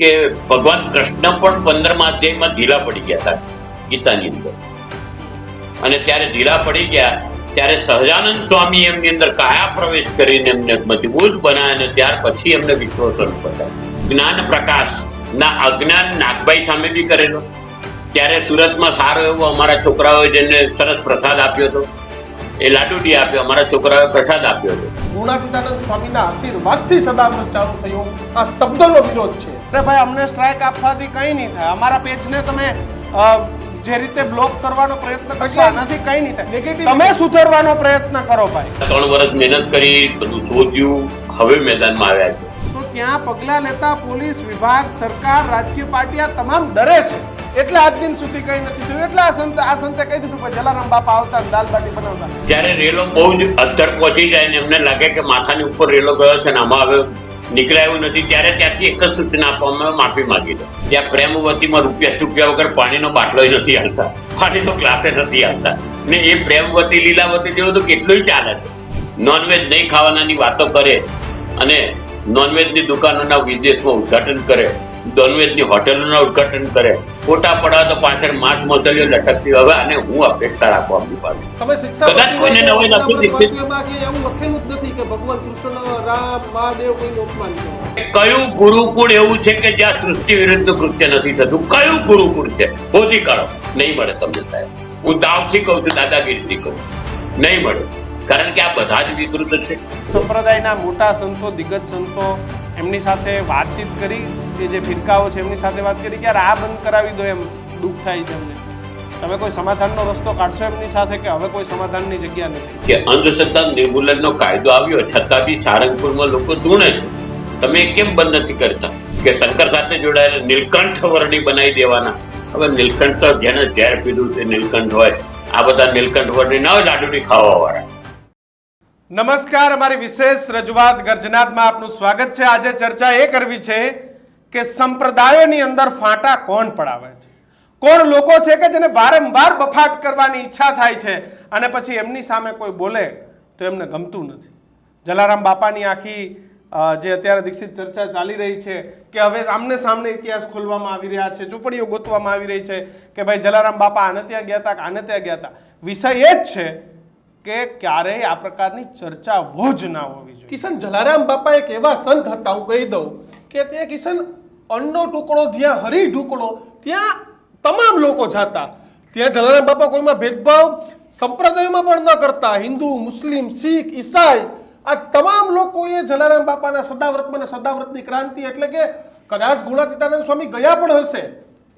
કે ભગવાન કૃષ્ણ પણ પંદરમા અધ્યાયમાં ઢીલા પડી ગયા હતા ગીતાની અંદર. અને ત્યારે ઢીલા પડી ગયા, ત્યારે સહજાનંદ સ્વામી એમની અંદર કાયા પ્રવેશ કરીને એમને મજબૂત બનાવ્યા અને ત્યાર પછી એમને વિશ્વસન બતાવ્યું જ્ઞાન પ્રકાશ, ના અજ્ઞાન નાગભાઈ સામે બી કરેલો. ત્યારે સુરતમાં સારો એવો અમારા છોકરાઓએ જેને સરસ પ્રસાદ આપ્યો હતો, એ લાડુડી આપ્યો, અમારા છોકરાઓએ પ્રસાદ આપ્યો હતો. ગુણાતીતાનંદ સ્વામીના આશીર્વાદથી સદાવ્રત ચાલુ થયો. આ શબ્દનો વિરોધ છે. અરે ભાઈ અમને સ્ટ્રાઇક આપવાથી કંઈ નહીં થાય. અમારા પેજને તમે જે રીતે બ્લોક કરવાનો પ્રયત્ન કરશો આનાથી કંઈ નહીં થાય. તમે સુધારવાનો પ્રયત્ન કરો ભાઈ. ત્રણ વર્ષ મહેનત કરી બધું શોધ્યું હવે મેદાનમાં આવ્યા છે. તો ત્યાં પગલાં લેતા પોલીસ વિભાગ સરકાર રાજકીય પાર્ટી આ તમામ ડરે છે. એટલે આજ દિન સુધી કંઈ નથી થયું. એટલે આ સંત આ સંતે કહી દીધું કે જલારામ બાપા આવતા દાલ બાટી બનાવતા. જ્યારે રેલો બહુ જ અદ્ધર પહોંચી જાય ને એમને લાગે કે માથાની ઉપર રેલો ગયો છે ને આમાં હવે નીકળ્યા નથી, ત્યારે ત્યાંથી એક જ સૂચના આપવામાં માફી માંગી લો. ત્યાં પ્રેમવતીમાં રૂપિયા ચૂક્યા વગર પાણીનો બાટલો નથી હાલતા. પાણીનો ગ્લાસે નથી હાલતા. ને એ પ્રેમવતી લીલાવતી જેવું તો કેટલું ચાલે છે. નોનવેજ નહીં ખાવાનાની વાતો કરે અને નોનવેજની દુકાનોના વિદેશમાં ઉદ્ઘાટન કરે. નોનવેજની હોટેલોના ઉદ્ઘાટન કરે ફોટા પડાવે તો પાછળ માંસ મસલીઓ લટકતી હવે અને હું અપેક્ષા રાખવા આપણી પાસે કદાચ કોઈને નવી નથી દીક્ષિત. કયું ગુરુકુળ એવું છે કે જ્યાં સૃષ્ટિ વિરુદ્ધ કૃત્ય નથી થતું? કયું ગુરુકુળ છે? શોધી કાઢો. નહીં મળે તમને સાહેબ. હું દાવથી કહું છું દાદાગીરીથી કહું નહીં મળે. કારણ કે આ બધા જ વિકૃત છે. સંપ્રદાયના મોટા સંતો દિગ્ગજ સંતો એમની સાથે વાતચીત કરી કે જે ફિરકાઓ છે એમની સાથે વાત કરી કે યાર આ બંધ કરાવી દો એમ દુઃખ થાય છે એમને. તમે કોઈ સમાધાનનો રસ્તો કાઢશો એમની સાથે કે હવે કોઈ સમાધાનની જગ્યા નથી? કે અંધશ્રદ્ધા નિર્મૂલનનો કાયદો આવ્યો છતાં બી સારંગપુરમાં લોકો ધૂણે છે. તમે કેમ બંધ નથી કરતા? કે શંકર સાથે જોડાયેલા નીલકંઠ વર્ણી બનાવી દેવાના. હવે નીલકંઠ તો જેને ઝેર પીધું છે નીલકંઠ હોય. આ બધા નીલકંઠ વર્ણી ના હોય લાડુડી ખાવા વાળા નમસ્કાર અમારી વિશેષ રજૂઆત ગર્જનાતમાં આપનું સ્વાગત છે. આજે ચર્ચા એ કરવી છે કે સંપ્રદાયોની અંદર ફાંટા કોણ પડાવે છે? કોણ લોકો છે કે જેને વારંવાર બફાટ કરવાની ઈચ્છા થાય છે અને પછી એમની સામે કોઈ બોલે તો એમને ગમતું નથી? જલારામ બાપાની આખી જે અત્યારે દીક્ષિત ચર્ચા ચાલી રહી છે કે હવે આમને સામને ઇતિહાસ ખોલવામાં આવી રહ્યા છે ચોપડીઓ ગોતવામાં આવી રહી છે કે ભાઈ જલારામ બાપા આને ત્યાં ગયા હતા આને ત્યાં ગયા હતા વિષય એ જ છે કે ક્યારેય આ પ્રકારની ચર્ચા જ ના હોવી જોઈએ. કિશન જલારામ બાપા એક એવા સંત હતા હું કહી દઉં કે તે કિશન અન્નનો ટુકડો, જ્યાં હરી ઢુકડો ત્યાં તમામ લોકો જાતા. ત્યાં જલારામ બાપા કોઈમાં ભેદભાવ સંપ્રદાયોમાં પણ ન કરતા. હિન્દુ, મુસ્લિમ, શીખ, ઈસાઈ, આ તમામ લોકોએ જલારામ બાપાના સદાવ્રતમાં સદાવ્રતની ક્રાંતિ એટલે કે કદાચ ગુણાતીતાનંદ સ્વામી ગયા પણ હશે.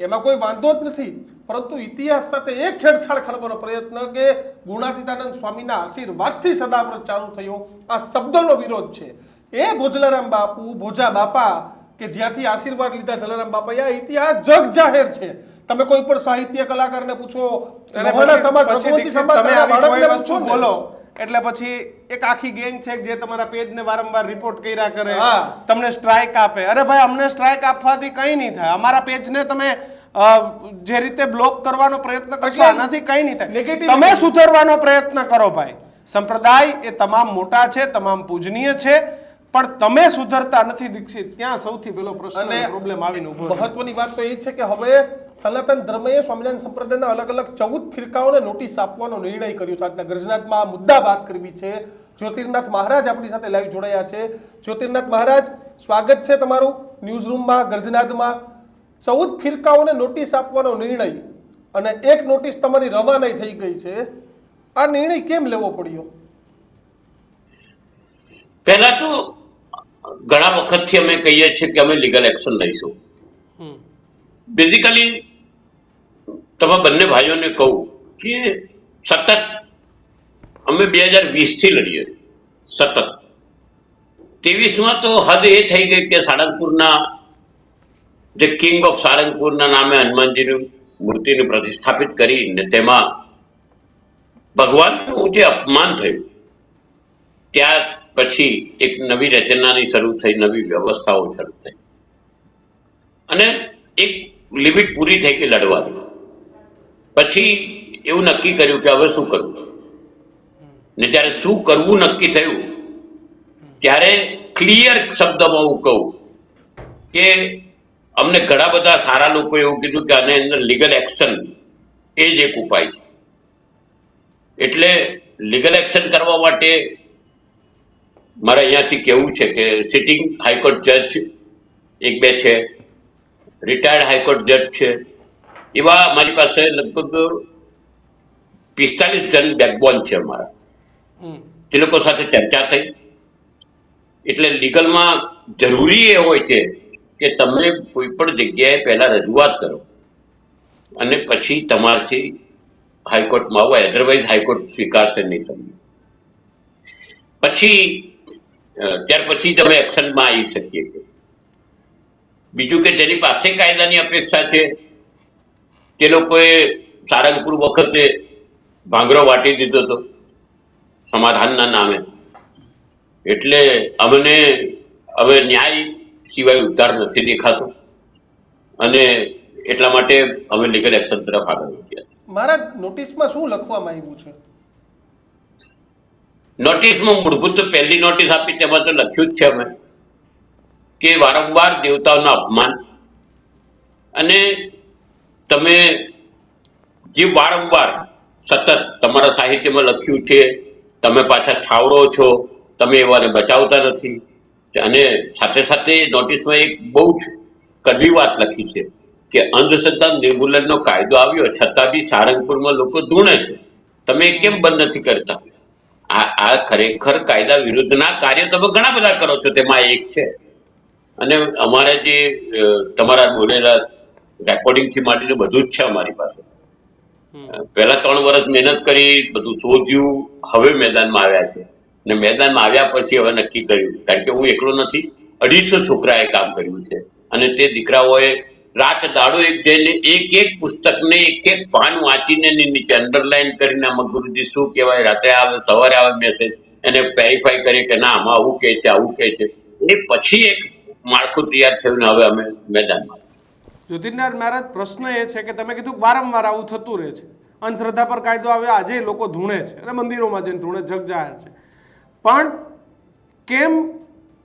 એમાં કોઈ વાંધો જ નથી. પરંતુ ઇતિહાસ સાથે એક છેડછાડ કરવાનો પ્રયત્ન કે ગુણાતીતાનંદ સ્વામીના આશીર્વાદથી સદાવ્રત ચાલુ થયો. આ શબ્દનો વિરોધ છે. એ ભોજલારામ બાપુ, ભોજા બાપા કે જ્યાંથી આશીર્વાદ લીધા જલારામ બાપા આ ઇતિહાસ જગ જાહેર છે. તમે કોઈ પણ સાહિત્ય કલાકારને પૂછો પછી- ના. બોલો. એટલે પછી એક આખી ગેંગ છે જે તમારા પેજને વારંવાર રિપોર્ટ કર્યા કરે. તમને સ્ટ્રાઇક આપે. અરે ભાઈ અમને સ્ટ્રાઇક આપવાથી કંઈ નહીં થાય. અમારા પેજને તમે જે રીતે બ્લોક કરવાનો પ્રયત્ન કરશો આનાથી કંઈ નહીં થાય. તમે સુધારવાનો પ્રયત્ન કરો ભાઈ. સંપ્રદાય એ તમામ મોટા છે તમામ પૂજનીય છે. પણ તમે સુધરતા નથી દીક્ષિત. ત્યાં સૌથી પહેલો પ્રશ્ન અને પ્રોબ્લેમ આવીને ઊભો. મહત્વની વાત તો એ છે કે હવે સનાતન ધર્મએ સ્વામિનારાયણ સંપ્રદાયના અલગ અલગ ચૌદ ફિરકાઓને નોટિસ આપવાનો નિર્ણય કર્યો છે. આજના ગર્જનાથમાં આ મુદ્દા વાત કરવી છે. જ્યોતિર્નાથ મહારાજ આપણી સાથે લાઈવ જોડાયા છે. જ્યોતિર્નાથ મહારાજ સ્વાગત છે તમારું ન્યૂઝ રૂમમાં ગર્જનાથમાં. ચૌદ ફિરકાઓને નોટિસ આપવાનો નિર્ણય અને એક નોટિસ તમારી રવાના થઈ ગઈ છે. આ નિર્ણય કેમ લેવો પડ્યો? પહેલા તો ઘણા વખતથી અમે કહીએ છીએ કે અમે લીગલ એક્શન લઈશું. બેઝિકલી તમે બંને ભાઈઓને કહું કે સતત અમે બે હજાર વીસથી લડીએ સતત. ત્રેવીસમાં તો હદ એ થઈ ગઈ કે સાળંગપુરના જે કિંગ ઓફ સારંગપુરના નામે હનુમાનજીની મૂર્તિને પ્રતિસ્થાપિત કરીને તેમાં ભગવાનનું જે અપમાન થયું ત્યાર પછી એક નવી રચનાની શરૂ થઈ, નવી વ્યવસ્થાઓ શરૂ થઈ. અને એક લિમિટ પૂરી થઈ ગઈ લડવાની. પછી એવું નક્કી કર્યું કે હવે શું કરવું? ને જ્યારે શું કરવું નક્કી થયું, ત્યારે ક્લિયર શબ્દમાં હું કહું કે અમને ઘણા બધા સારા લોકો એવું કીધું કે આને અંદર લીગલ એક્શન એ જ એક ઉપાય છે. એટલે લીગલ એક્શન કરવા માટે મારે અહીંયાથી કેવું છે કે સિટિંગ હાઈકોર્ટ જજ એક બે છે રિટાયર્ડ હાઈકોર્ટ જજ છે. એવા મારી પાસે લગભગ પિસ્તાલીસ જણ બેકબોન છે અમારા. તે લોકો સાથે ચર્ચા થઈ. એટલે લીગલમાં જરૂરી એ હોય છે કે તમે કોઈ પણ જગ્યાએ પહેલા રજૂઆત કરો. અને પછી તમારથી હાઈકોર્ટમાં આવો. અધરવાઇઝ હાઈકોર્ટ સ્વીકારશે નહીં તમને. પછી ત્યાર પછી તમે એક્શનમાં આવી શકીએ છીએ. બીજું કે જેની પાસે કાયદાની અપેક્ષા છે, તે લોકોએ સારંગપુર વખતે ભાંગરો વાટી દીધો હતો, સમાધાનના નામે. એટલે અમને હવે ન્યાય સિવાય ઉદ્ધાર નથી દેખાતો. અને એટલા માટે અમે લીગલ એક્શન તરફ આગળ વધ્યા. મારા નોટિસમાં શું લખવામાં આવ્યું છે? નોટિસમાં મૂળભૂત પહેલી નોટિસ આપી તેમાં તો લખ્યું જ છે અમે કે વારંવાર દેવતાઓનું અપમાન. અને તમે જે વારંવાર સતત તમારા સાહિત્યમાં લખ્યું છે, તમે પાછા છાવરો છો, તમે એવાને બચાવતા નથી અને સાથે સાથે નોટિસમાં એક બહુ જ કડવી વાત લખી છે, કે અંધશ્રદ્ધા નિર્મૂલનનો કાયદો આવ્યો, છતાં બી સારંગપુરમાં લોકો ધૂણે છે. તમે કેમ બંધ નથી કરતા? આ આ ખરેખર કાયદા વિરુદ્ધના કાર્ય તમે ઘણા બધા કરો છો તેમાં એક છે. અને અમારે જે તમારા બોલેલા રેકોર્ડિંગથી માંડીને બધું જ છે અમારી પાસે. પહેલા ત્રણ વર્ષ મહેનત કરી બધું શોધ્યું હવે મેદાનમાં આવ્યા છે. અને મેદાનમાં આવ્યા પછી હવે નક્કી કર્યું. કારણ કે હું એકલો નથી અઢીસો છોકરાએ કામ કર્યું છે. અને તે દીકરાઓએ રાત દાડો એક જઈને એક એક પુસ્તકને એક એક પાન વાંચીને નીચે અંડરલાઈન કરીને આમાં ગુરુજી શું કહેવાય? રાત્રે આવે, સવારે આવે મેસેજ એને વેરીફાઈ કરી કે ના, આમાં આવું કહે છે, આવું કહે છે. એ પછી એક માળખું તૈયાર થયું ને હવે અમે મેદાનમાં. જ્યોતિર્નાથ મહારાજ, પ્રશ્ન એ છે કે તમે કીધું વારંવાર આવું થતું રહે છે. અંધશ્રદ્ધા પર કાયદો આવ્યો આજે લોકો ધૂણે છે અને મંદિરોમાં જઈને ધૂણે જગ જાહેર છે. પણ કેમ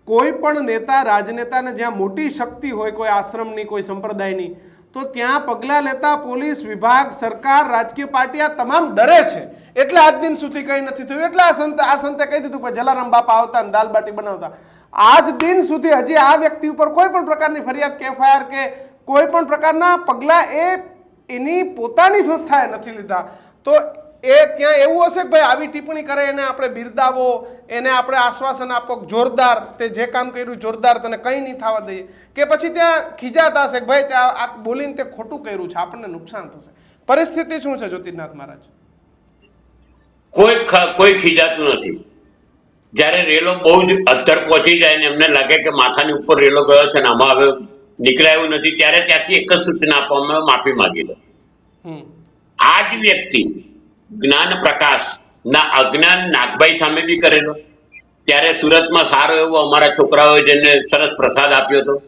કોઈ પણ નેતા, રાજનેતાને જ્યાં મોટી શક્તિ હોય, કોઈ આશ્રમની, કોઈ સંપ્રદાયની, તો ત્યાં પગલાં લેતા પોલીસ, વિભાગ, સરકાર, રાજકીય પાર્ટી આ તમામ ડરે છે. એટલે આજ દિન સુધી કંઈ નથી થયું. એટલે આ સંત, આ સંતે કહી દીધું કે જલારામ બાપા આવતા અને દાલબાટી બનાવતા. આજ દિન સુધી હજી આ વ્યક્તિ ઉપર કોઈ પણ પ્રકારની ફરિયાદ કે એફઆઈઆર કે કોઈ પણ પ્રકારના પગલાં એ એની પોતાની સંસ્થાએ નથી લીધા. તો એ ત્યાં એવું હશે કે ભાઈ આવી ટિપ્પણી કરે એને આપણે બિરદાવો એને આપણે આશ્વાસન આપો જોરદાર તે જે કામ કર્યું જોરદાર તને કંઈ નહીં થવા દઈએ. કે પછી ત્યાં ખીજાતા હશે કે ભાઈ ત્યાં આ બોલીને તે ખોટું કર્યું છે આપણને નુકસાન થશે. પરિસ્થિતિ શું છે જ્યોતિર્નાથ મહારાજ? કોઈ કોઈ ખીજાતું નથી. જ્યારે રેલો બહુ જ અધર પહોંચી જાય ને એમને લાગે કે માથાની ઉપર રેલો ગયો છે ને આમાં હવે નીકળાય નથી ત્યારે ત્યાંથી એક જ સૂચના આપવામાં માફી માંગી લો. આ જ વ્યક્તિ જ્ઞાન પ્રકાશ ના અજ્ઞાન નાગભાઈ સામે બી કરેલો. ત્યારે સુરતમાં સારો એવો અમારા છોકરાઓએ જેને સરસ પ્રસાદ આપ્યો હતો.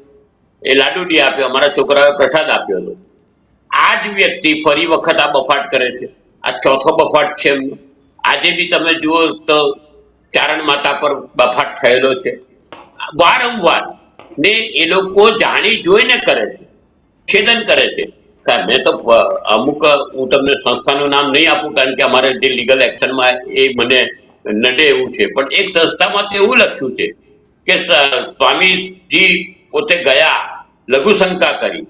એ લાડુડી આપ્યો, અમારા છોકરાઓએ પ્રસાદ આપ્યો હતો. આ જ વ્યક્તિ ફરી વખત આ બફાટ કરે છે. આ ચોથો બફાટ છે એમનો. આજે બી તમે જુઓ તો ચારણ માતા પર બફાટ થયેલો છે. વારંવાર ને એ લોકો જાણી જોઈને કરે છે. છેદન કરે છે. મેં તો અમુક હું તમને સંસ્થાનું નામ નહીં આપું કારણ કે અમારે જે લીગલ એક્શનમાં એ મને નડે એવું છે. પણ એક સંસ્થામાં તો એવું લખ્યું છે કે સ્વામીજી પોતે ગયા લઘુશંકા કરી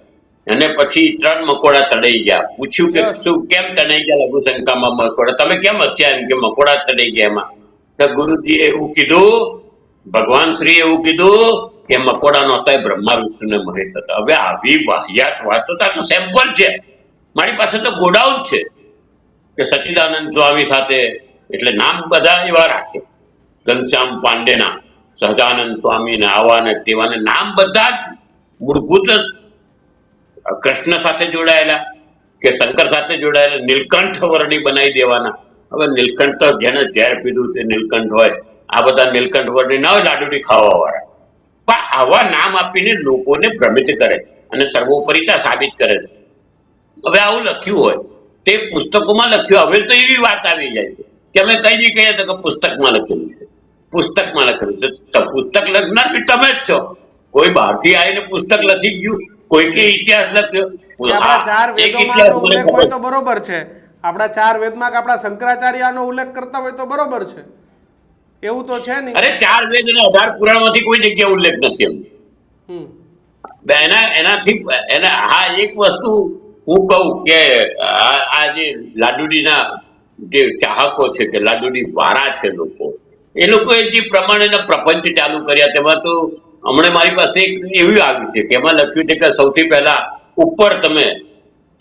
અને પછી ત્રણ મકોડા તડાઈ ગયા. પૂછ્યું કે શું કેમ તણાઈ ગયા લઘુશંકામાં મકોડા? તમે કેમ હસ્યા એમ કે મકોડા તડાઈ ગયા એમાં? તો ગુરુજીએ એવું કીધું ભગવાન શ્રી એવું કીધું કે મકોડા નહોતા એ બ્રહ્મા વિષ્ણુ ને મહેશ હતા. હવે આવી વાહિયાત વાતો તો સેમ્પલ છે. મારી પાસે તો ગોડાઉન છે. કે સચ્ચિદાનંદ સ્વામી સાથે, એટલે નામ બધા એવા રાખે. ઘનશ્યામ પાંડેના, સહજાનંદ સ્વામી ને આવા ને તેવા ને નામ બધા જ મૂળભૂત કૃષ્ણ સાથે જોડાયેલા, કે શંકર સાથે જોડાયેલા, નીલકંઠ વર્ણી બનાવી દેવાના. હવે નીલકંઠ જેને ઝેર પીધું તે નીલકંઠ હોય. આ બધા નીલકંઠ વર્ણી ના હોય, લાડુડી ખાવા વાળા પણ આવા નામ આપીને લોકોને ભ્રમિત કરે અને સર્વોપરિતા સાબિત કરે છે. હવે આવું લખ્યું હોય તે પુસ્તકોમાં લખ્યું હવે તો એવી વાત આવી જાય કે અમે કઈ બી કહીએ તો કે પુસ્તકમાં લખેલું છે. પુસ્તકમાં લખેલું છે. પુસ્તક લખનાર બી તમે જ છો. કોઈ બહારથી આવીને પુસ્તક લખી ગયું લખ્યો કે ઇતિહાસ લખ્યો. બરોબર છે. આપણા ચાર વેદમાં કે આપણા શંકરાચાર્યનો ઉલ્લેખ કરતા હોય તો બરોબર છે. એવું તો છે નહીં. અરે ચાર વેદ અને અઢાર પુરાણમાંથી કોઈ જગ્યાએ ઉલ્લેખ નથી એમ. એના એનાથી એના હા એક વસ્તુ હું કહું કે આ જે લાડુડીના જે ચાહકો છે કે લાડુડી વાળા છે લોકો એ લોકોએ જે પ્રમાણેના પ્રપંચ ચાલુ કર્યા તેમાં તો હમણાં મારી પાસે એક એવી આવ્યું છે કે એમાં લખ્યું છે કે સૌથી પહેલા ઉપર તમે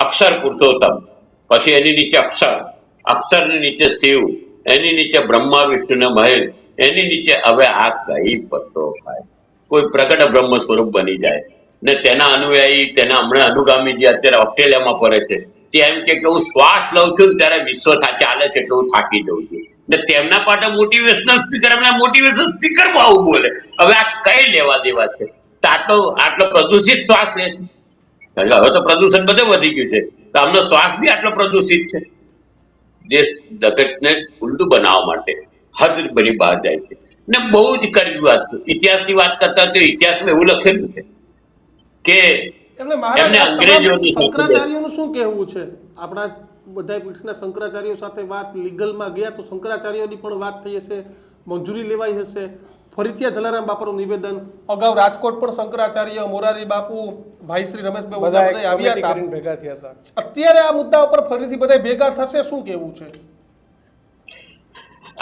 અક્ષર પુરુષોત્તમ પછી એની નીચે અક્ષર અક્ષરની નીચે શિવ એની નીચે બ્રહ્મા વિષ્ણુ મહેલ, એની નીચે હવે આ કઈ પત્તો ખાય? કોઈ પ્રગટ બ્રહ્મ સ્વરૂપ બની જાય. ને તેના અનુયાયી, તેના હમણાં અનુગામી જે અત્યારે ઓસ્ટ્રેલિયામાં પડે છે, તે એમ કે હું શ્વાસ લઉં છું ત્યારે વિશ્વ ચાલે છે એટલે હું થાકી જઉં છું. ને તેમના પાસે મોટિવેશનલ સ્પીકર એમના મોટિવેશનલ સ્પીકરમાં આવું બોલે. હવે આ કઈ લેવા દેવા છે? આટલો આટલો પ્રદૂષિત શ્વાસ લે છે. હવે તો પ્રદૂષણ બધે વધી ગયું છે. તો આમનો શ્વાસ બી આટલો પ્રદૂષિત છે. દેશ જગતને ઉલટું બનાવવા માટે હદ બની બહાર જાય છે. ને બહુ જ કરવી વાત છે. ઇતિહાસની વાત કરતા તો ઇતિહાસમાં એવું લખેલું છે કે એમને અંગ્રેજોની શંકરાચાર્યનું શું કહેવું છે? આપણા બધા પીઠના શંકરાચાર્યો સાથે વાત લીગલમાં ગયા તો શંકરાચાર્યની પણ વાત થઈ હશે મંજૂરી લેવાઈ હશે. ફરીથી આ જલારામ બાપાનું નિવેદન. અગાઉ રાજકોટ પણ શંકરાચાર્ય મોરારી બાપુ ભાઈ શ્રી રમેશભાઈ આવ્યા હતા. ભેગા થયા હતા. અત્યારે આ મુદ્દા ઉપર ફરીથી બધા ભેગા થશે શું કેવું છે?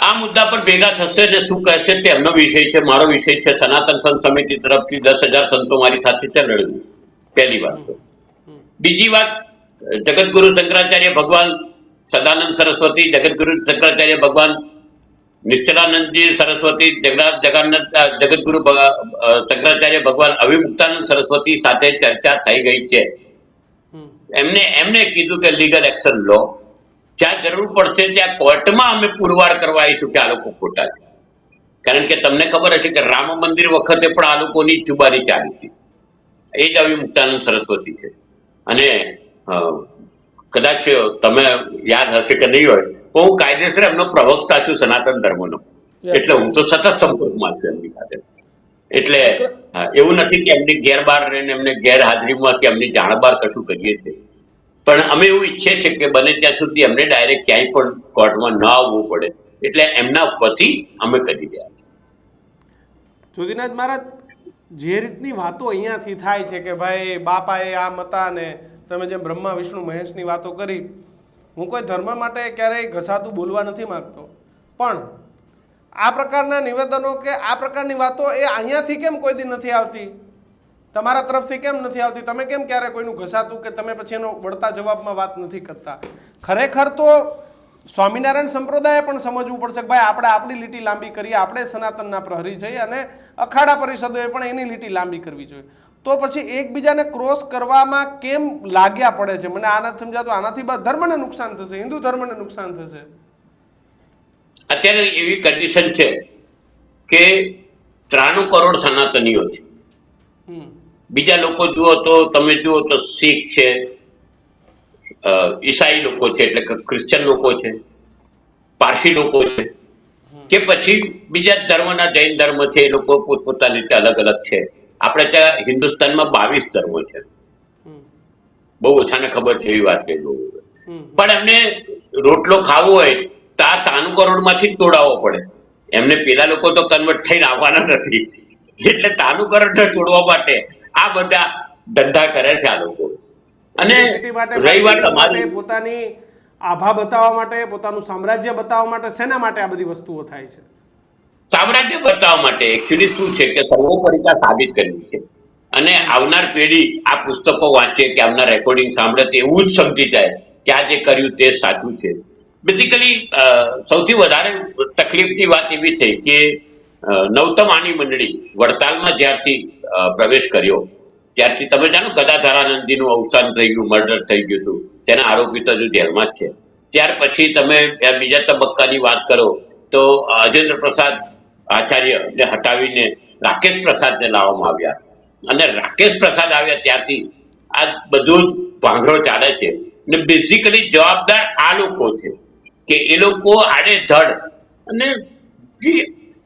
આ મુદ્દા પર ભેગા થશે ને શું કહેશે તે એમનો વિષય છે મારો વિષય છે. સનાતન સંત સમિતિ તરફથી દસ હજાર સંતો મારી સાથે છે લડવું. પહેલી વાત બીજી વાત જગતગુરુ શંકરાચાર્ય ભગવાન સદાનંદ સરસ્વતી જગતગુરુ શંકરાચાર્ય ભગવાન નિશ્ચલાનંદજી સરસ્વતી જગન્નાથ જગન્નાથ અ, શંકરાચાર્ય ભગવાન અવિમુક્તાનંદ સરસ્વતી સાથે ચર્ચા થઈ ગઈ છે. એમને એમને કીધું કે લીગલ એક્શન લો. જ્યાં જરૂર પડશે ત્યાં કોર્ટમાં અમે પુરવાર કરવા આવીશું કે આ લોકો ખોટા છે. કારણ કે તમને ખબર હશે કે રામ મંદિર વખતે પણ આ લોકોની જુબારી ચાલી હતી. એ જ અવિમુક્તાનંદ સરસ્વતી છે. અને કદાચ તમે યાદ હશે કે નહીં હોય હું કાયદેસર એમનો પ્રવક્તા છું સનાતન ધર્મનો. એટલે હું તો સતત સંપર્કમાં છું એમની સાથે. એટલે એવું નથી કે એમની ગેરબાર રહીને એમને ગેરહાજરીમાં કે એમની જાણબાર કશું કરીએ છીએ. પણ અમે એવું ઈચ્છે છે કે બને ત્યાં સુધી એમને ડાયરેક્ટ ક્યાંય પણ કોર્ટમાં ન આવવું પડે. એટલે એમના વતી અમે કરી રહ્યા છીએ. જ્યોતિનાથ મહારાજ જે રીતની વાતો અહીંયાથી થાય છે કે ભાઈ બાપાએ આ મતા ને તમે જેમ બ્રહ્મા વિષ્ણુ મહેશની વાતો કરી હું કોઈ ધર્મ માટે ક્યારેય ઘસાતું બોલવા નથી માગતો. પણ આ પ્રકારના નિવેદનો કે આ પ્રકારની વાતો એ અહીંયાથી કેમ કોઈ દી નથી આવતી? તમારા તરફથી કેમ નથી આવતી? તમે કેમ ક્યારે કોઈનું ઘસાતું કે તમે પછી એનો વળતા જવાબમાં વાત નથી કરતા? ખરેખર તો સ્વામિનારાયણ સંપ્રદાયે પણ સમજવું પડશે કે ભાઈ આપણે આપણી લીટી લાંબી કરીએ, આપણે સનાતનના પ્રહરી જઈએ અને અખાડા પરિષદોએ પણ એની લીટી લાંબી કરવી જોઈએ. તો પછી એકબીજાને ક્રોસ કરવામાં કેમ લાગ્યા પડે છે? મને આ નથી સમજાતું આનાથી ધર્મને નુકસાન થશે હિન્દુ ધર્મને નુકસાન થશે. અત્યારે એવી કન્ડિશન છે કે ત્રાણું કરોડ સનાતનીઓ છે. બીજા લોકો જુઓ તો તમે જુઓ તો શીખ છે ઈસાઈ લોકો છે એટલે કે ક્રિશ્ચન લોકો છે પારસી લોકો છે કે પછી બીજા ધર્મના જૈન ધર્મ છે એ લોકો પોતપોતાની રીતે અલગ અલગ છે. આપણે ત્યાં હિન્દુસ્તાનમાં બાવીસ ધર્મો છે. બહુ ઓછાને ખબર છે એવી વાત કહી દઉં. પણ એમને રોટલો ખાવો હોય તો આ તાનું કરોડમાંથી જ તોડાવવો પડે. એમને પેલા લોકો તો કન્વર્ટ થઈને આવવાના નથી. એટલે તાનુ કરોડને તોડવા માટે આ બધા ધંધા કરે છે આ લોકો. અને રહી વાત અમારી. પોતાની આભા બતાવવા માટે પોતાનું સામ્રાજ્ય બતાવવા માટે શેના માટે આ બધી વસ્તુઓ થાય છે? સામ્રાજ્ય બતાવવા માટે એકચ્યુઅલી શું છે કે સર્વોપરિતા સાબિત કરવી છે. અને આવનાર પેઢી આ પુસ્તકો વાંચે કે આવનાર રેકોર્ડિંગ સાંભળે તો એવું જ સમજી જાય કે આ જે કર્યું તે સાચું છે. બેઝિકલી સૌથી વધારે તકલીફની વાત એવી છે કે નવતમ આની મંડળી વડતાલમાં જ્યારથી પ્રવેશ કર્યો, ત્યારથી તમે જાણો કદાધારાનંદીનું અવસાન થઈ ગયું, મર્ડર થઈ ગયું હતું, તેના આરોપી હજુ જેલમાં જ છે. ત્યાર પછી તમે બીજા તબક્કાની વાત કરો તો અજેન્દ્ર પ્રસાદ આચાર્યને હટાવીને રાકેશ પ્રસાદને લાવવામાં આવ્યા. અને રાકેશ પ્રસાદ આવ્યા ત્યાંથી આ બધું જ ભાંગરો ચાલે છે. ને બેઝિકલી જવાબદાર આ લોકો છે કે એ લોકો આડે ધડ અને જે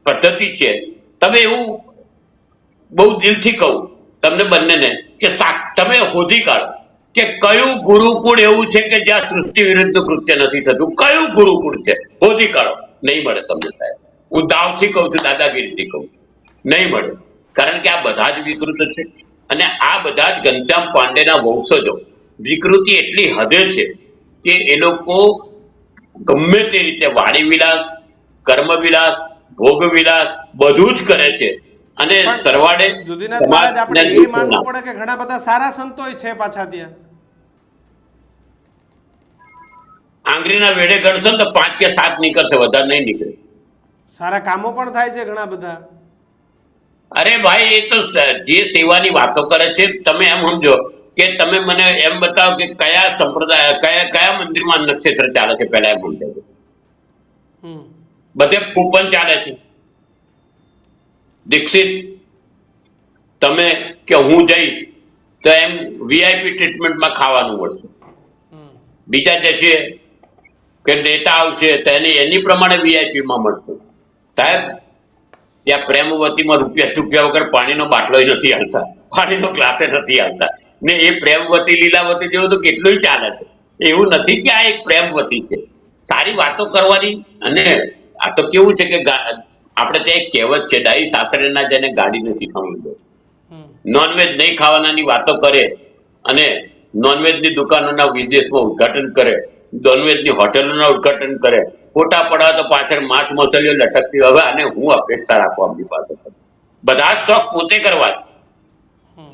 પદ્ધતિ છે, તમે એવું બહુ દિલથી કહું તમને બંનેને કે તમે શોધી કાઢો કે કયું ગુરુકુળ એવું છે કે જ્યાં સૃષ્ટિ વિરુદ્ધ કૃત્ય નથી થતું? કયું ગુરુકુળ છે? શોધી કાઢો. નહીં મળે તમને સાહેબ. હું દાવથી કહું છું દાદાગીરીથી કહું નહીં મળે. કારણ કે આ બધા જ વિકૃત છે. અને આ બધા જ ઘનશ્યામ પાંડેના વંશજો. વિકૃતિ એટલી હદે છે કે એ લોકો ગમે તે રીતે વાણી વિલાસ કર્મ વિલાસ ભોગ વિલાસ બધું જ કરે છે. અને સરવાળે આપણે એ માનવું પડે કે ઘણા બધા સારા સંતોય છે પાછા ત્યાં. આંગળીના વેડે ગણશો ને તો પાંચ કે સાત નીકળશે વધારે નહીં નીકળે. સારા કામો પણ થાય છે ઘણા બધા. અરે ભાઈ એ તો જે સેવાની વાતો કરે છે તમે એમ સમજો કે તમે મને એમ બતાવો કે કયા સંપ્રદાય કયા કયા મંદિરમાં નક્ષત્ર ચાલે છે પહેલા એમ સમજો બધે કૂપન ચાલે છે. દીક્ષિત તમે કે હું જઈશ તો એમ વીઆઈપી ટ્રીટમેન્ટમાં ખાવાનું મળશે. બીજા જશે કે નેતા આવશે તો એની એની પ્રમાણે વીઆઈપીમાં મળશે. સાહેબ ત્યાં પ્રેમવતીમાં રૂપિયા ચૂક્યા વગર પાણીનો બાટલો નથી હાલતા. પાણીનો ગ્લાસે નથી હાલતા. ને એ પ્રેમવતી લીલાવતી જેવું તો કેટલું ચાલે છે એવું નથી કે આ એક પ્રેમવતી છે. સારી વાતો કરવાની અને આ તો કેવું છે કે આપણે ત્યાં એક કહેવત છે ડાઈ સાસરેના જેને ગાડીને શીખવવું દો. નોનવેજ નહીં ખાવાનાની વાતો કરે અને નોનવેજની દુકાનોના વિદેશમાં ઉદ્ઘાટન કરે નોનવેજની હોટેલોના ઉદ્ઘાટન કરે ફોટા પડવા તો પાછળ માછ મછલીઓ લટકતી હવે આને હું અપેક્ષા રાખું આપણી પાસે બધા જ શોખ પોતે કરવા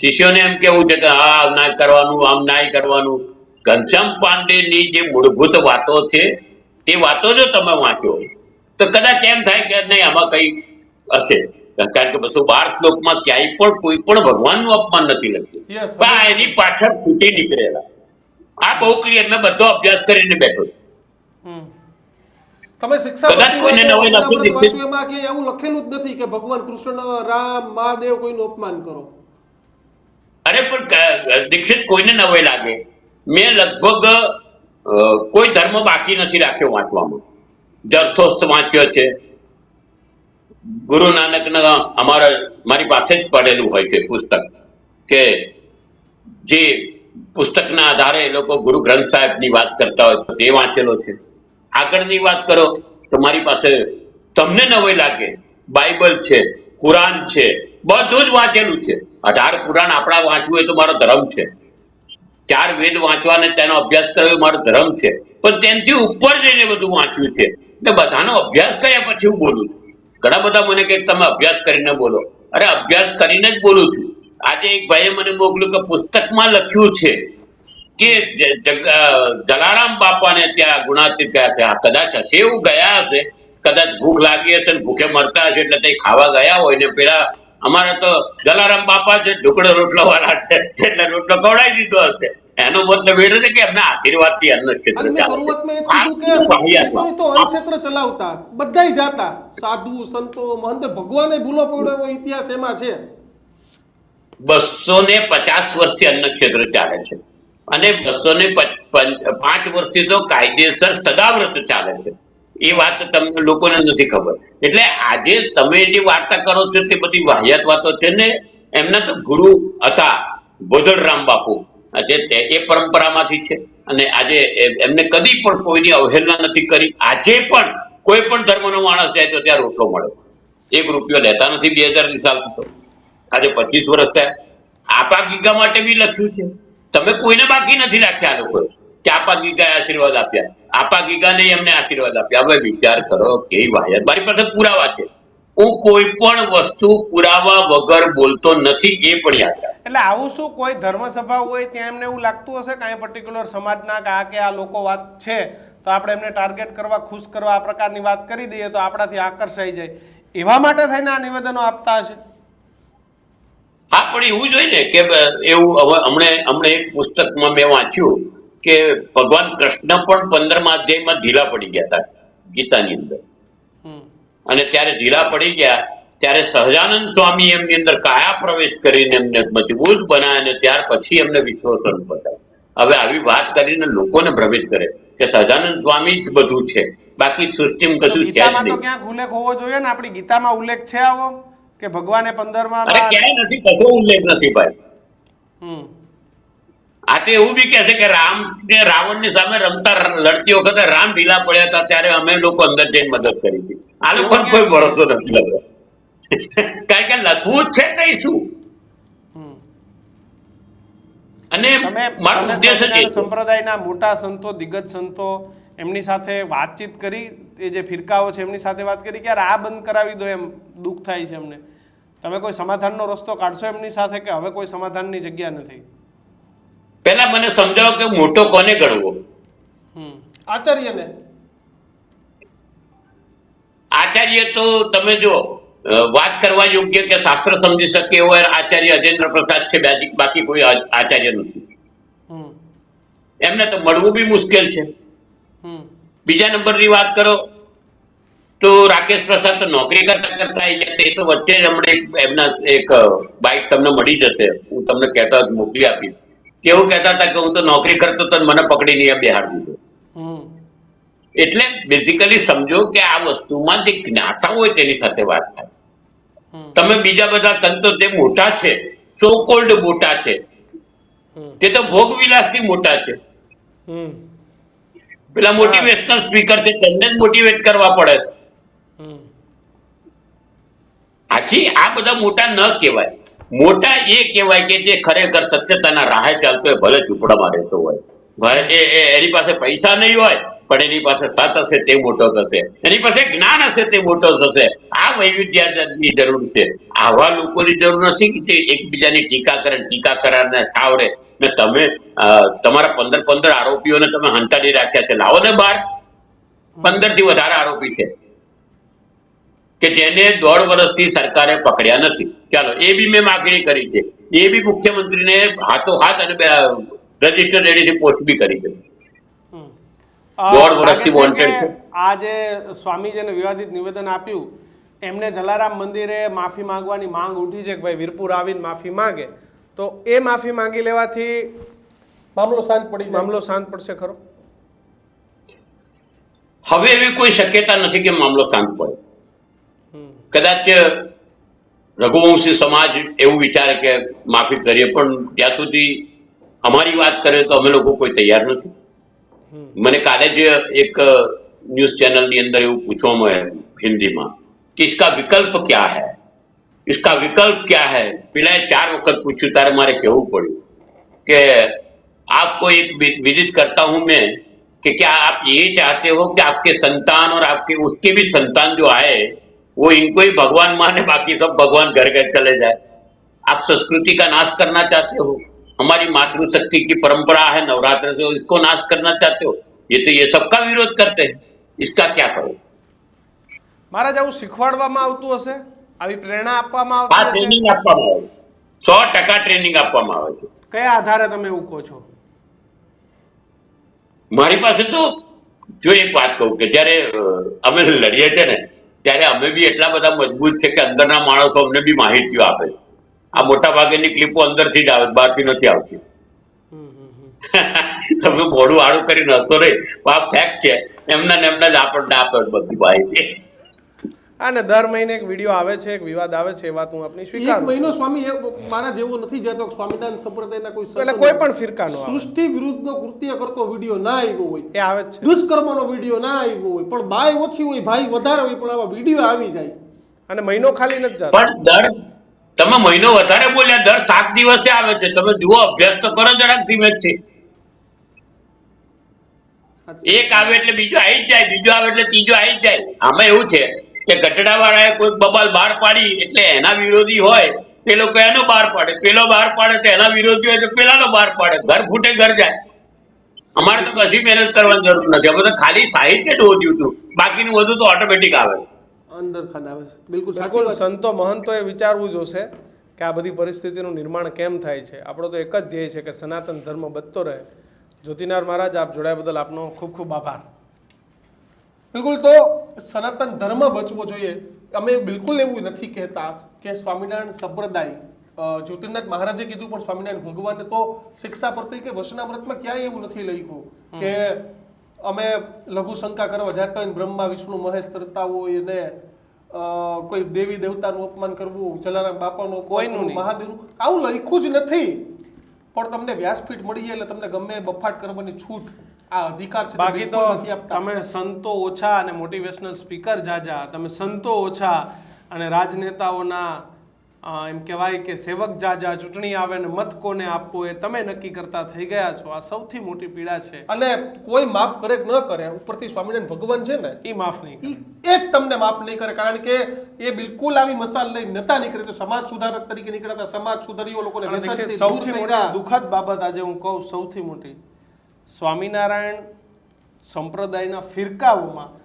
શિષ્યોને એમ કેવું છે કે હા આમ ના કરવાનું આમ ના કરવાનું. ઘનશ્યામ પાંડેની જે મૂળભૂત વાતો છે તે વાતો જો તમે વાંચો તો કદાચ એમ થાય કે નહીં આમાં કઈ હશે. કારણ કે બસો બાર શ્લોકમાં ક્યાંય પણ કોઈ પણ ભગવાનનું અપમાન નથી લખ્યું. પણ એની પાછળ ફૂટી નીકળેલા. આ બહુ ક્લિયર મેં બધો અભ્યાસ કરીને બેઠો છું. તમે શિક્ષા. એમાં કે એવું લખેલું જ નથી કે ભગવાન કૃષ્ણ રામ મહાદેવ કોઈનું અપમાન કરો. અરે પણ દીક્ષિત કોઈને નવાઈ લાગે? મેં લગભગ કોઈ ધર્મ બાકી નથી રાખ્યો વાંચવામાં. જર્થોસ્ત વાંચ્યો છે. ગુરુ નાનકના અમારા મારી પાસે જ પડેલું હોય છે પુસ્તક કે જે પુસ્તકના આધારે એ લોકો ગુરુ ગ્રંથ સાહેબની વાત કરતા હોય તો તે વાંચેલો છે. આગળની વાત કરો તો મારી પાસે તમને નવાઈ લાગે. બાઇબલ છે, કુરાન છે, બધું જ વાંચેલું છે. અઢાર કુરાન આપણા વાંચવું એ તો મારો ધર્મ છે. ચાર વેદ વાંચવાને તેનો અભ્યાસ કરવો મારો ધર્મ છે. પણ તેનાથી ઉપર જઈને બધું વાંચ્યું છે. ને બધાનો અભ્યાસ કર્યા પછી હું બોલું છું. ઘણા બધા મને કહે, તમે અભ્યાસ કરીને બોલો. અરે, અભ્યાસ કરીને જ બોલું છું. આજે એક ભાઈએ મને મોકલ્યું કે પુસ્તકમાં લખ્યું છે. કે જલારામ બાપાને ત્યાં ગુણાતીત ગયા છે. આ કદાચ હશે એવું ગયા હશે કદાચ ભૂખ લાગી હશે ને ભૂખે મરતા હશે એટલે તે ખાવા ગયા હોય ને પેલા અમારે તો જલારામ બાપા છે ઢુકડો રોટલો વાળા છે એટલે રોટલો ખવડાવી દીધો હશે. એનો મતલબ એ નથી કે એમના આશીર્વાદથી અન્ન ક્ષેત્ર અને મેં ચાલે છે. શરૂઆતમાં એ જ કીધું કે વાહિયાત એ તો- એ તો અન્નક્ષેત્ર ચલાવતા બધા જાતા. સાધુ સંતો મહંત ભગવાને ભૂલો પડ્યો એવો ઇતિહાસ એમાં છે. બસો ને પચાસ વર્ષથી અન્ન ક્ષેત્ર ચાલે છે. અને બસો ને પાંચ વર્ષથી તો કાયદેસર સદાવ્રત ચાલે છે. એ વાત તમને લોકોને નથી ખબર. એટલે આજે તમે જે વાર્તા કરો છો તે બધી વાહિયાત વાતો છે ને, એમના તો ગુરુ હતા ભોજળરામ બાપુ. આજે એ પરંપરામાંથી છે. અને આજે એમને કદી પણ કોઈની અવહેલના નથી કરી. આજે પણ કોઈ પણ ધર્મનો માણસ જાય તો ત્યાં રોટલો મળે. એક રૂપિયો લેતા નથી, બે હજારની સાલ તો આજે પચીસ વર્ષ થયા. આપા ગીગા માટે બી લખ્યું છે. તમે કોઈને બાકી નથી રાખ્યા લોકો કે આપા ગીગાએ આશીર્વાદ આપ્યા. આપા ગીગાને એમને આશીર્વાદ આપ્યા. હવે વિચાર કરો કે વાયર મારી પાસે પુરાવા છે. હું કોઈ પણ વસ્તુ પુરાવા વગર બોલતો નથી, એ પણ યાદ એટલે આવું શું કોઈ ધર્મસભા હોય ત્યાં એમને એવું લાગતું હશે કાંઈ પર્ટિક્યુલર સમાજના કે આ કે આ લોકો વાત છે, તો આપણે એમને ટાર્ગેટ કરવા, ખુશ કરવા આ પ્રકારની વાત કરી દઈએ તો આપણાથી આકર્ષાઈ જાય. એવા માટે થઈને આ નિવેદનો આપતા હશે? હા પણ એવું જોઈએ ને કે એવું હવે હમણે હમણે એક પુસ્તકમાં મેં વાંચ્યું કે ભગવાન કૃષ્ણ પણ પંદરમા અધ્યાયમાં ઢીલા પડી ગયા હતા ગીતાની અંદર. અને ત્યારે ઢીલા પડી ગયા ત્યારે સહજાનંદ સ્વામી એમની અંદર કાયા પ્રવેશ કરીને એમને મજબૂત બનાવ્યા અને ત્યાર પછી એમને વિશ્વસન બતાવ્યું હવે આવી વાત કરીને લોકોને ભ્રમિત કરે કે સહજાનંદ સ્વામી જ બધું છે. બાકી સૃષ્ટિમાં કશું છે જ ગીતામાં તો ક્યાંક ઉલ્લેખ હોવો જોઈએ ને? આપણી ગીતામાં ઉલ્લેખ છે આવો. કે ભગવાને પંદરમાં માં ક્યાંય નથી કશો ઉલ્લેખ નથી ભાઈ. હમ. આ તો એવું બી કહે છે કે રામ ને રાવણની સામે રમતા લડતી વખતે રામ ઢીલા પડ્યા હતા ત્યારે અમે લોકો અંદર જઈને મદદ કરી હતી. આ લોકો કોઈ ભરોસો નથી લગ્યો. કારણ કે લખવું જ છે કઈ શું? અને મારો ઉદ્દેશ. સંપ્રદાયના મોટા સંતો દિગ્ગજ સંતો એમની સાથે વાતચીત કરી એ જે ફિરકાઓ છે એમની સાથે વાત કરી કે યાર આ બંધ કરાવી દો એમ દુઃખ થાય છે એમને. તમે કોઈ સમાધાનનો રસ્તો કાઢશો એમની સાથે કે હવે કોઈ સમાધાનની જગ્યા નથી? પહેલા મને સમજાવો કે મોટો કોને ગણવો આચાર્યને. આચાર્ય તો તમે જો વાત કરવા યોગ્ય કે શાસ્ત્ર સમજી શકે એવો આચાર્ય અજેન્દ્ર પ્રસાદ છે બાકી કોઈ આચાર્ય નથી. એમને તો મળવું બી મુશ્કેલ છે. બીજા નંબરની વાત કરો તો રાકેશ પ્રસાદ તો નોકરી કરતા કરતા આવી ગયા. એ તો વચ્ચે જ હમણાં એક એમના એક બાઇક તમને મળી જશે. હું તમને કહેતા મોકલી આપીશ. કેવું કહેતા હતા કે હું તો નોકરી કરતો તો મને પકડીને અહીંયા બિહાર દીધો. એટલે બેઝિકલી સમજો કે આ વસ્તુમાં જે જ્ઞાતા હોય તેની સાથે વાત થાય. તમે બીજા બધા સંતો જે મોટા છે સો કોલ્ડ મોટા છે તે તો ભોગવિલાસથી મોટા છે. હમ. પેલા મોટિવેશનલ સ્પીકર છે તેમને જ મોટિવેટ કરવા પડે હમ. આથી આ બધા મોટા ન કહેવાય. મોટા એ કહેવાય કે જે ખરેખર સત્યતાના રાહે ચાલતો હોય ભલે ઝૂંપડામાં રહેતો હોય. એ- એની પાસે પૈસા નહીં હોય પણ એની પાસે સત હશે તે મોટો થશે. એની પાસે જ્ઞાન હશે તે મોટો થશે. આ વૈવિધ્યની જરૂર છે. આવા લોકોની જરૂર નથી કે એકબીજાની ટીકા કરે, ટીકા કરારને છાવરે. ને તમે તમારા પંદર પંદર આરોપીઓને તમે હંતાડી રાખ્યા છે. લાવો ને બહાર. પંદરથી વધારે આરોપી છે. કે જેને દોઢ વર્ષથી સરકારે પકડ્યા નથી. ચાલો, એ બી મેં માગણી કરી છે. એ બી મુખ્યમંત્રીને હાથો હાથ અને રજિસ્ટર રેડીથી પોસ્ટ બી કરી છે. દોઢ વર્ષથી છે. આ જે સ્વામીજીને વિવાદિત નિવેદન આપ્યું એમને જલારામ મંદિરે માફી માંગવાની માંગ ઉઠી છે કે ભાઈ વીરપુર આવીને માફી માંગે તો એ માફી માંગી લેવાથી મામલો શાંત પડી મામલો શાંત પડશે ખરો હવે એવી કોઈ શક્યતા નથી કે મામલો શાંત પડે કદાચ રઘુવંશી સમાજ એવું વિચારે કે માફી કરીએ પણ ત્યાં સુધી અમારી વાત કરે તો અમે લોકો કોઈ તૈયાર નથી. મને કાલે જ એક ન્યૂઝ ચેનલની અંદર એવું પૂછવામાં આવ્યું હિન્દીમાં કે इसका વિકલ્પ क्या है इसका વિકલ્પ क्या है પેલા ચાર વખત પૂછ્યું ત્યારે મારે કહેવું પડ્યું કે आपको एक वि- विदित करता हूं मैं कि क्या आप ये चाहते हो कि आपके संतान और आपके उसके भी संतान जो आए वो इनको ही भगवान माने बाकी सब भगवान घर घर चले जाए आप संस्कृति का नाश करना चाहते हो हमारी मातृशक्ति की परंपरा है नवरात्र से इसको नाश करना चाहते हो ये तो ये सबका विरोध करते हैं इसका क्या करो મહારાજ આવું શીખવાડવામાં આવતું હશે આવી પ્રેરણા આપવામાં આ આવતી હશે ટ્રેનિંગ આપવામાં આવે છે સો ટકા ટ્રેનિંગ આપવામાં આવે છે કયા આધારે તમે એવું કહો છો મારી પાસે તો જો એક વાત કહું કે જ્યારે અ, અમે લડીએ છીએ ને ત્યારે અમે બી એટલા બધા મજબૂત છે કે અંદરના માણસો અમને બી માહિતીઓ આપે છે આ મોટા ભાગેની ક્લિપો અંદરથી જ આવે બહારથી નથી આવતી. હમ, હમ, હમ. તમે મોડું આડું કરીને હસો રે આ ફેક્ટ છે. એમના ને એમના જ આપણને આપે બધી માહિતી. અને દર મહિને એક વીડિયો આવે છે એક વિવાદ આવે છે એ વાત હું આપની એક મહિનો સ્વામી એ મારા જેવો નથી જતો કે સ્વામિનારાયણ સંપ્રદાયના કોઈ એટલે કોઈ પણ ફિરકાનો. સૃષ્ટિ વિરુદ્ધનો કૃત્ય કરતો વીડિયો ના આવ્યો હોય. એ આવે છે. દુષ્કર્મનો વીડિયો ના આવ્યો હોય. પણ બાય ઓછી હોય ભાઈ વધારે હોય પણ આવા વીડિયો આવી જાય. અને મહિનો ખાલી નથી જતો. પણ દર તમે મહિનો વધારે બોલ્યા દર સાત દિવસે આવે છે. તમે જુઓ અભ્યાસ તો કરો જરાક ધીમે થી. એક આવે એટલે બીજો આવી જ જાય બીજો આવે એટલે ત્રીજો આવી જ જાય. આમાં એવું છે કે ગઢડા વાળાએ કોઈક બબાલ બહાર પાડી એટલે એના વિરોધી હોય તે લોકો એનો બહાર પાડે. પેલો બહાર પાડે તો એના વિરોધી હોય તો પેલાનો બહાર પાડે. ઘર ફૂટે ઘર જાય. અમારે તો કશી મહેનત કરવાની જરૂર નથી. અમે તો ખાલી સાહિત્ય જ હોતું હતું. બાકીનું બધું તો ઓટોમેટિક આવે. અંદર ખાને આવે છે. બિલકુલ સાચી બિલકુલ. સંતો મહંતોએ વિચારવું જોશે કે આ બધી પરિસ્થિતિનું નિર્માણ કેમ થાય છે. આપણો તો એક જ ધ્યેય છે કે સનાતન ધર્મ બચતો રહે. જ્યોતિનાર મહારાજ આપ જોડાયા બદલ આપનો ખૂબ ખૂબ આભાર. બિલકુલ તો સનાતન ધર્મ બચવો જોઈએ. અમે બિલકુલ એવું નથી કહેતા કે સ્વામિનારાયણ સંપ્રદાય જ્યોતિર્નાથ મહારાજે કીધું પણ સ્વામિનારાયણ ભગવાને તો શિક્ષા પરથી કે વચનામૃતમાં ક્યાંય એવું નથી લખ્યું કે અમે લઘુ શંકા કરવા જાતા હોય બ્રહ્મા વિષ્ણુ મહેશ તરતા હોય અને કોઈ દેવી દેવતાનું અપમાન કરવું જલારામ બાપાનું કોઈનું મહાદેવનું આવું લખ્યું જ નથી. પણ તમને વ્યાસપીઠ મળી જાય એટલે તમને ગમે બફાટ કરવાની છૂટ આ અધિકાર છે બાકી તો તમે સંતો ઓછા અને મોટિવેશનલ સ્પીકર જાજા. તમે સંતો ઓછા અને રાજનેતાઓના એમ કહેવાય કે સેવક જાજા ચૂંટણી આવે ને મત કોને આપવો એ તમે નક્કી કરતા થઈ ગયા છો. આ સૌથી મોટી પીડા છે. અને કોઈ માફ કરે ન કરે ઉપરથી સ્વામિનારાયણ ભગવાન છે ને એ માફ નહીં એ જ તમને માફ નહીં કરે કારણ કે એ બિલકુલ આવી મસાલ લઈ નતા નીકળે તો સમાજ સુધારક તરીકે નીકળ્યા સમાજ સુધારીઓ લોકોને સૌથી મોટી દુઃખદ બાબત આજે હું કહું સૌથી મોટી. સ્વામિનારાયણ સંપ્રદાયના ફિરકાઓમાં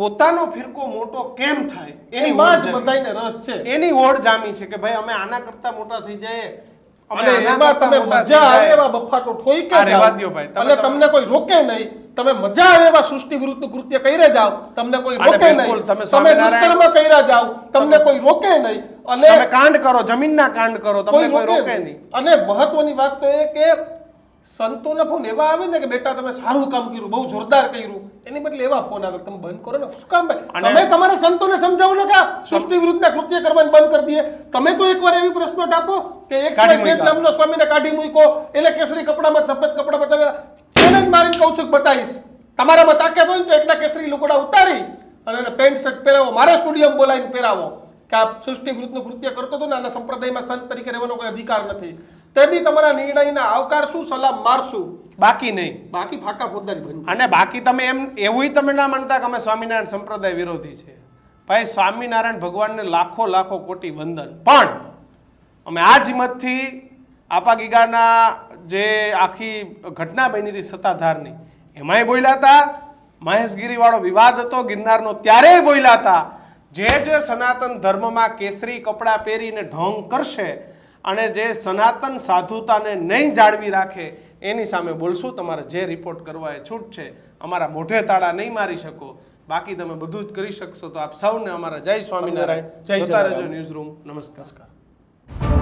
પોતાનો ફિરકો મોટો કેમ થાય? એની જ ઓળ રસ છે. એની ઓળ જામી છે કે ભાઈ અમે આના કરતા મોટા થઈ જઈએ. અને એમાં તમે મજા આવે એવા બફાટો ઠોઈ કે જાઓ. અને તમને કોઈ રોકે નહીં. તમે મજા આવે એવા સૃષ્ટિ વિરુદ્ધ કૃત્ય કર્યા જાઓ. તમને કોઈ રોકે નહીં. તમે દુષ્કર્મ કર્યા જાઓ. તમને કોઈ રોકે નહીં. અને કાંડ કરો જમીનના કાંડ કરો તમને કોઈ રોકે નહીં. અને મહત્વની વાત તો એ કે સંતોના ફોન એવા આવે ને કે બેટા તમે સારું કામ કર્યું બહુ જોરદાર કર્યું. એની બદલે એવા ફોન આવે તમે બંધ કરો ને. શું કામ ભાઈ? તમે તમારા સંતોને સમજાવો ને કે સૃષ્ટિ વિરુદ્ધના કૃત્ય કરવાનું બંધ કરી દઈએ. તમે તો એકવાર એવી પ્રશ્ન આપો કે એક નામનો સ્વામીને કાઢી મૂકો એટલે કેસરી કપડામાં સફેદ કપડા બતાવ્યા ચેલેન્જ મારીને કહું છું બતાવીશ. તમારામાં તાકાત હોય ને તો એકના કેસરી લુગડા ઉતારી અને એને પેન્ટ શર્ટ પહેરાવો. મારા સ્ટુડિયો બોલાવીને પહેરાવો. કે આ સૃષ્ટિ વિરુદ્ધનું કૃત્ય કરતો હતો ને આના સંપ્રદાયમાં સંત તરીકે રહેવાનો કોઈ અધિકાર નથી. તે બી તમારા નિર્ણયના આવકારશું સલામ મારશું? બાકી નહીં. બાકી ફાકા ફોજદારી બની અને બાકી તમે એમ એવું તમે ના માનતા કે અમે સ્વામિનારાયણ સંપ્રદાય વિરોધી છે. ભાઈ સ્વામિનારાયણ ભગવાનને લાખો લાખો કોટી વંદન. પણ અમે આ જ હિંમતથી આપા ગીગાના જે આખી ઘટના બની હતી સત્તાધારની એમાંય બોલ્યા હતા. મહેશગીરીવાળો વિવાદ હતો ગિરનારનો ત્યારેય બોલ્યા હતા. જે જે સનાતન ધર્મમાં કેસરી કપડાં પહેરીને ઢોંગ કરશે અને જે સનાતન સાધુતાને નહીં જાળવી રાખે એની સામે બોલશું તમારે જે રિપોર્ટ કરવા એ છૂટ છે અમારા મોઢે તાળા નહીં મારી શકો. બાકી તમે બધું જ કરી શકશો તો આપ સૌને અમારા જય સ્વામિનારાયણ. જય ન્યૂઝ રૂમ નમસ્કાર.